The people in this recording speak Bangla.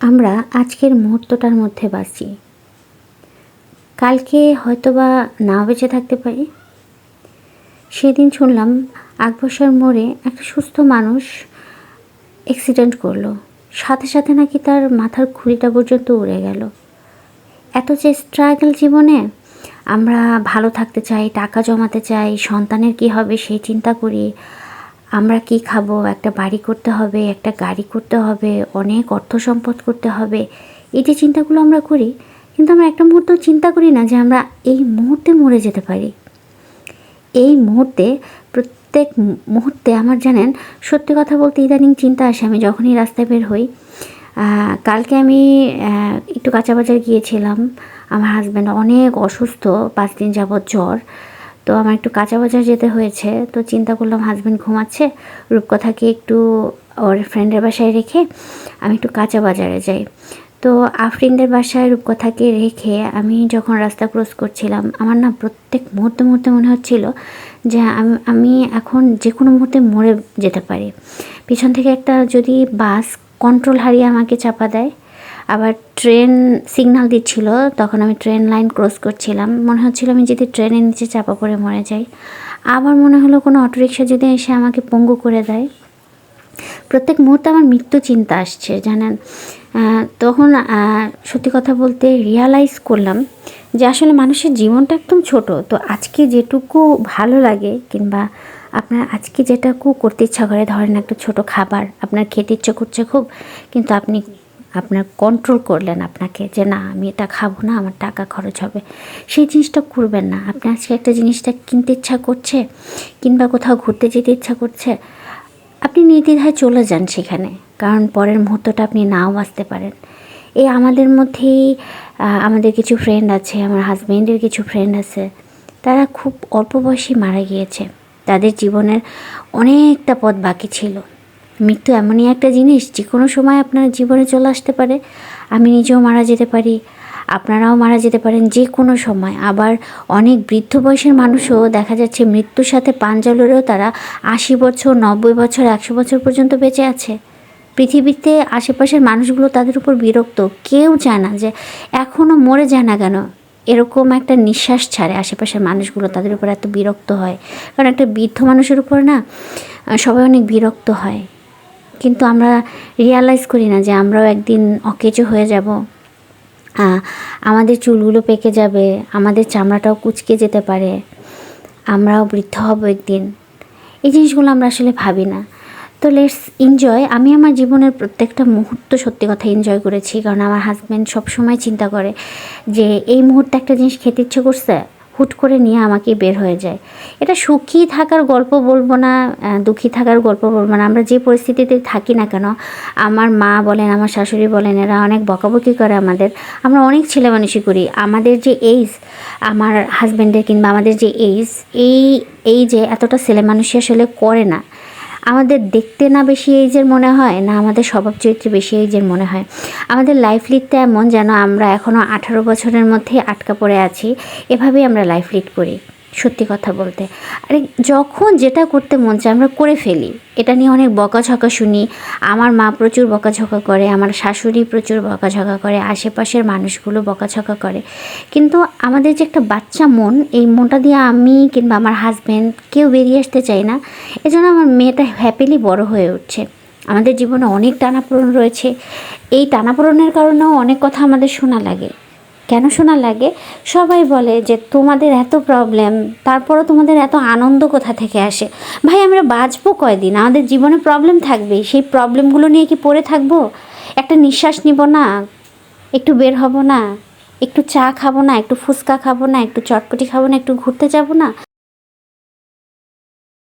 আমরা আজকের মুহূর্তটার মধ্যে বাঁচি কালকে হয়তোবা না বেঁচে থাকতে পারি। সেদিন শুনলাম আকবসার মোড়ে একটা সুস্থ মানুষ অ্যাক্সিডেন্ট করল। সাথে সাথে নাকি তার মাথার খুঁড়িটা পর্যন্ত উড়ে গেল। এত যে স্ট্রাগল জীবনে, আমরা ভালো থাকতে চাই, টাকা জমাতে চাই, সন্তানের কি হবে সেই চিন্তা করি আমরা কি খাব? একটা বাড়ি করতে হবে, একটা গাড়ি করতে হবে, অনেক অর্থ সম্পদ করতে হবে। এই যে চিন্তাগুলো আমরা করি, কিন্তু আমরা একটা মুহূর্ত চিন্তা করি না যে আমরা এই মুহূর্তে মরে যেতে পারি। এই মুহূর্তে, প্রত্যেক মুহূর্তে আমার জানেন, সত্যি কথা বলতে ইদানিং চিন্তা আসে। আমি যখনই রাস্তায় বের হই কালকে আমি একটু কাঁচা বাজার গিয়েছিলাম। আমার হাজব্যান্ড অনেক অসুস্থ, পাঁচ দিন যাবৎ জ্বর। তো আমার একটু কাঁচা বাজার যেতে হয়েছে, তো চিন্তা করলাম হাজব্যান্ড ঘুমাচ্ছে, রূপকথাকে একটু ওর ফ্রেন্ডের বাসায় রেখে আমি একটু কাঁচা বাজারে যাই। তো আফরিনদের বাসায় রূপকথাকে রেখে আমি যখন রাস্তা ক্রস করছিলাম, আমার না প্রত্যেক মুহূর্তে মুহূর্তে মনে হচ্ছিল যে আমি আমি এখন যে কোনো মুহূর্তে মরে যেতে পারি। পিছন থেকে একটা যদি বাস কন্ট্রোল হারিয়ে আমাকে চাপা দেয় আবার ট্রেন সিগন্যাল দিচ্ছিল, তখন আমি ট্রেন লাইন ক্রস করছিলাম। মনে হচ্ছিল আমি যদি ট্রেনের নিচে চাপা পড়ে মরে যাই। আবার মনে হলো কোনো অটোরিকশা যদি এসে আমাকে পঙ্গু করে দেয়। প্রত্যেক মুহূর্তে আমার মৃত্যু চিন্তা আসছে, জানেন? তখন সত্যি কথা বলতে রিয়ালাইজ করলাম যে আসলে মানুষের জীবনটা একদম ছোট। তো আজকে যেটুকু ভালো লাগে কিংবা আপনার আজকে যেটুকু করতে ইচ্ছা করে, ধরেন একটা ছোট খাবার, আপনার খেতে ইচ্ছে করছে খুব, কিন্তু আপনি আপনার কন্ট্রোল করলেন আপনাকে যে না, আমি এটা খাব না, আমার টাকা খরচ হবে। সেই জিনিসটা করবেন না। আপনি আজকে একটা জিনিসটা কিনতে ইচ্ছা করছে কিংবা কোথাও ঘুরতে যেতে ইচ্ছা করছে, আপনি নির্দ্বিধায় চলে যান সেখানে, কারণ পরের মুহূর্তটা আপনি নাও আসতে পারেন। এই আমাদের মধ্যেই আমাদের কিছু ফ্রেন্ড আছে, আমার হাজব্যান্ডের কিছু ফ্রেন্ড আছে, তারা খুব অল্প বয়সী মারা গিয়েছে। তাদের জীবনের অনেকটা পথ বাকি ছিল। মৃত্যু এমনই একটা জিনিস যে কোনো সময় আপনার জীবনে চলে আসতে পারে। আমি নিজেও মারা যেতে পারি, আপনারাও মারা যেতে পারেন যে কোনো সময়। আবার অনেক বৃদ্ধ বয়সের মানুষও দেখা যাচ্ছে মৃত্যুর সাথে পাঞ্জা লড়েও তারা আশি বছর, নব্বই বছর, একশো বছর পর্যন্ত বেঁচে আছে। পৃথিবীতে আশেপাশের মানুষগুলো তাদের উপর বিরক্ত। কেউ চায় না যে এখনও মরে যায় না কেন। এরকম একটা নিঃশ্বাস ছাড়ে আশেপাশের মানুষগুলো তাদের উপর এত বিরক্ত হয়। কারণ একটা বৃদ্ধ মানুষের উপর না সবাই অনেক বিরক্ত হয়। কিন্তু আমরা রিয়ালাইজ করি না যে আমরাও একদিন অকেজো হয়ে যাব। আমাদের চুলগুলো পেকে যাবে, আমাদের চামড়াটাও কুচকে যেতে পারে, আমরাও বৃদ্ধ হব একদিন। এই জিনিসগুলো আমরা আসলে ভাবি না। তো লেটস এনজয় আমি আমার জীবনের প্রত্যেকটা মুহূর্ত সত্যি কথা এনজয় করেছি, কারণ আমার হাজব্যান্ড সবসময় চিন্তা করে যে এই মুহূর্তে একটা জিনিস খেতে ইচ্ছে করছে হুট করে নিয়ে আমাকে বের হয়ে যায়। এটা সুখী থাকার গল্প বলব না দুঃখী থাকার গল্প বলব না। আমরা যে পরিস্থিতিতে থাকি না কেন, আমার মা বলেন, আমার শাশুড়ি বলেন, এরা অনেক বকাবকি করে আমাদের। আমরা অনেক ছেলে মানুষই করি। আমাদের যে এইজ আমার হাজব্যান্ডের কিংবা আমাদের যে এইজ এই এই যে এতটা ছেলে মানুষই আসলে করে না। আমাদের দেখতে না বেশি এইজের মনে হয়, না আমাদের স্বভাব চরিত্রে বেশি এইজের মনে হয়। আমাদের লাইফ লিডটা এমন যেন আমরা এখনও আঠারো বছরের মধ্যে আটকা পড়ে আছি, এভাবেই আমরা লাইফ লিড করি। সত্যি কথা বলতে। আরে, যখন যেটা করতে মন চায় আমরা করে ফেলি। এটা নিয়ে অনেক বকাঝকা শুনি। আমার মা প্রচুর বকাঝকা করে, আমার শাশুড়ি প্রচুর বকাঝকা করে, আশেপাশের মানুষগুলো বকাঝকা করে। কিন্তু আমাদের যে একটা বাচ্চা মন, এই মনটা দিয়ে আমি কিংবা আমার হাজব্যান্ড কেউ বেরিয়ে আসতে চাই না। এজন্য আমার মেয়েটা হ্যাপিলি বড় হয়ে উঠছে। আমাদের জীবনে অনেক টানাপোড়ন রয়েছে। এই টানাপোড়নের কারণেও অনেক কথা আমাদের শোনা লাগে। কেন শোনা লাগে? সবাই বলে যে, তোমাদের এত প্রবলেম তারপরও তোমাদের এত আনন্দ কোথা থেকে আসে? ভাই, আমরা বাঁচবো কয়দিন? আমাদের জীবনে প্রবলেম থাকবেই। সেই প্রবলেমগুলো নিয়ে কি পড়ে থাকব? একটা নিঃশ্বাস নিব না? একটু বের হব না? একটু চা খাব না? একটু ফুচকা খাব না? একটু চটপটি খাব না? একটু ঘুরতে যাব না?